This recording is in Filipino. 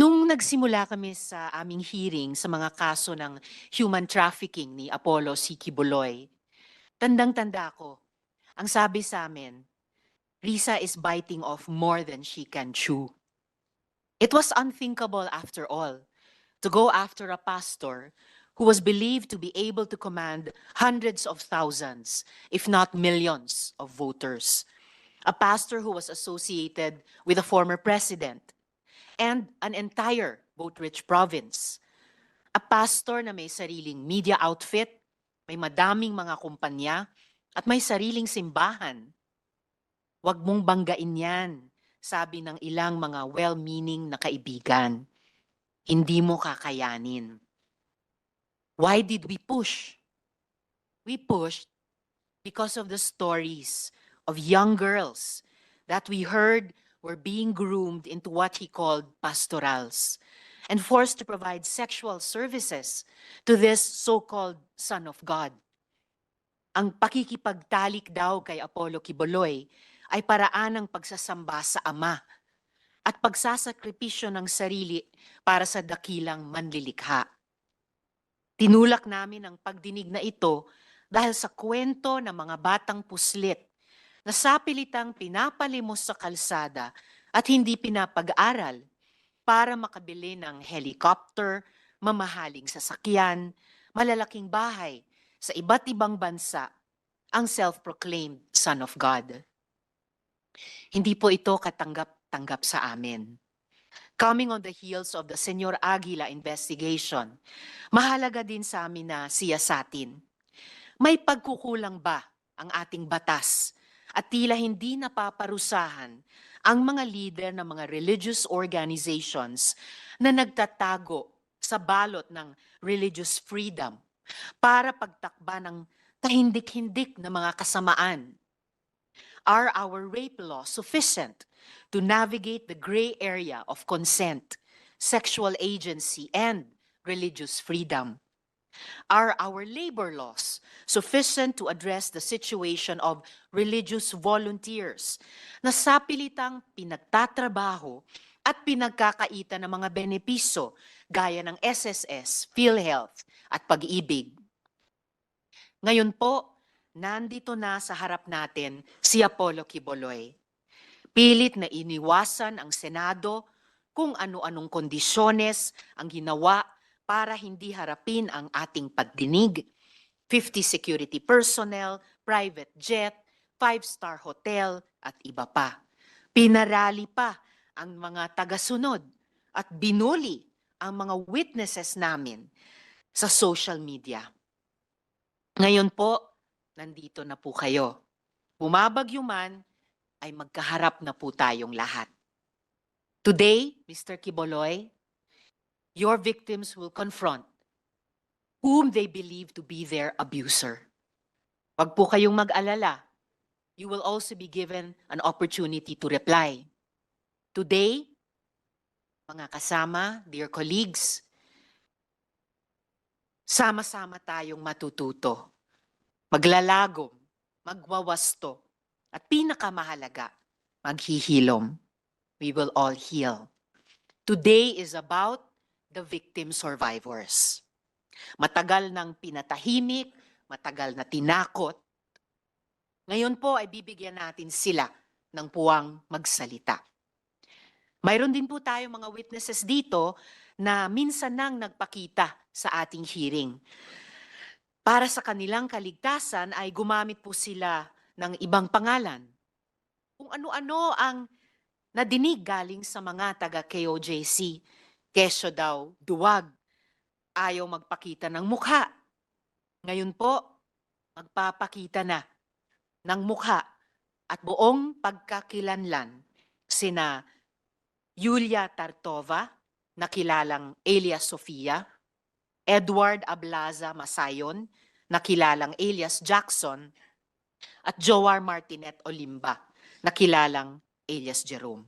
Nung nagsimula kami sa aming hearing sa mga kaso ng human trafficking ni Apollo C. Kibuloy, tandang-tanda ko, ang sabi sa amin, Risa is biting off more than she can chew. It was unthinkable after all to go after a pastor who was believed to be able to command hundreds of thousands, if not millions, of voters. A pastor who was associated with a former president and an entire vote-rich province. A pastor na may sariling media outfit, may madaming mga kumpanya, at may sariling simbahan. Huwag mong banggain yan, sabi ng ilang mga well-meaning na kaibigan. Hindi mo kakayanin. Why did we push? We pushed because of the stories of young girls that we heard were being groomed into what he called pastorals and forced to provide sexual services to this so-called son of God. Ang pakikipagtalik daw kay Apollo Kiboloy ay paraan ng pagsasamba sa Ama at pagsasakripisyo ng sarili para sa dakilang manlilikha. Tinulak namin ang pagdinig na ito dahil sa kwento ng mga batang puslit na sapilitang pinapalimos sa kalsada at hindi pinapag-aral para makabili ng helicopter, mamahaling sasakyan, malalaking bahay sa iba't ibang bansa ang self-proclaimed Son of God. Hindi po ito katanggap-tanggap sa amin. Coming on the heels of the Senyor Aguila investigation, mahalaga din sa amin na siyasatin. May pagkukulang ba ang ating batas at tila hindi napaparusahan ang mga leader ng mga religious organizations na nagtatago sa balot ng religious freedom para pagtakba ng kahindik-hindik na mga kasamaan. Are our rape laws sufficient to navigate the gray area of consent, sexual agency, and religious freedom? Are our labor laws sufficient to address the situation of religious volunteers na sapilitang pinagtatrabaho at pinagkakaita ng mga benepiso gaya ng SSS, PhilHealth at pag-ibig? Ngayon po, nandito na sa harap natin si Apollo Kiboloy. Pilit na iniwasan ang Senado kung ano-anong kondisyones ang ginawa para hindi harapin ang ating pagdinig. 50 security personnel, private jet, five-star hotel at iba pa. Pinarali pa ang mga tagasunod at binuli ang mga witnesses namin sa social media. Ngayon po, nandito na po kayo. Bumabagyo man, ay magkaharap na po tayong lahat. Today, Mr. Kiboloy, your victims will confront whom they believe to be their abuser. Huwag po kayong mag-alala. You will also be given an opportunity to reply. Today, mga kasama, dear colleagues, sama-sama tayong matututo, maglalagom, magwawasto, at pinakamahalaga, maghihilom. We will all heal. Today is about the victim survivors. Matagal nang pinatahimik, matagal na tinakot. Ngayon po ay bibigyan natin sila ng puwang magsalita. Mayroon din po tayo mga witnesses dito na minsan nang nagpakita sa ating hearing. Para sa kanilang kaligtasan ay gumamit po sila ng ibang pangalan. Kung ano-ano ang nadinig galing sa mga taga Kesyo daw, duwag, ayaw magpakita ng mukha. Ngayon po, magpapakita na ng mukha at buong pagkakilanlan sina Yulia Tartova, na kilalang Elias Sofia, Edward Ablaza Masayon, na kilalang Elias Jackson, at Joar Martinet Olimba, na kilalang Elias Jerome.